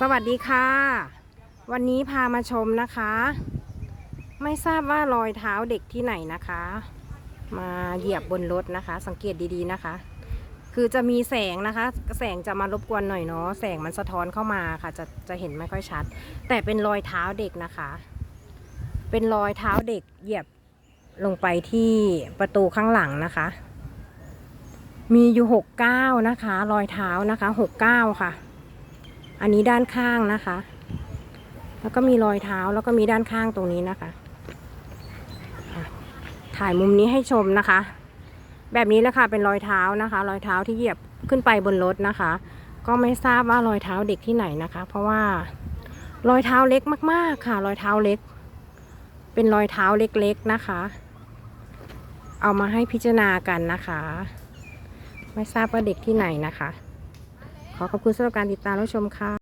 สวัสดีค่ะ วันนี้พามาชมนะคะ ไม่ทราบว่ารอยเท้าเด็กที่ไหนนะคะ มาเหยียบบนรถนะคะ สังเกตดีๆนะคะ คือจะมีแสงนะคะ แสงจะมารบกวนหน่อยเนาะแสงมันสะท้อนเข้ามาค่ะ จะจะเห็นไม่ค่อยชัด แต่เป็นรอยเท้าเด็กนะคะ เป็นรอยเท้าเด็กเหยียบลงไปที่ประตูข้างหลังนะคะ มีอยู่หกเก้านะคะ รอยเท้านะคะหกเก้าค่ะ อันนี้ด้านข้างนะคะ แล้วก็มีรอยเท้าแล้วก็มีด้านข้างตรงนี้นะคะอะถ่ายมุมนี้ให้ชมนะคะ แบบนี้แหละค่ะเป็นรอยเท้านะคะ รอยเท้าที่เหยียบขึ้นไปบนรถนะคะ ก็ไม่ทราบว่ารอยเท้าเด็กที่ไหนนะคะ เพราะว่ารอยเท้าเล็กมาก ๆ ค่ะ รอยเท้าเล็ก เป็นรอยเท้าเล็ก ๆ นะคะ เอามาให้พิจารณากันนะคะ ไม่ทราบว่าเด็กที่ไหนนะคะ ขอขอบคุณสำหรับการติดตามรับชมค่ะ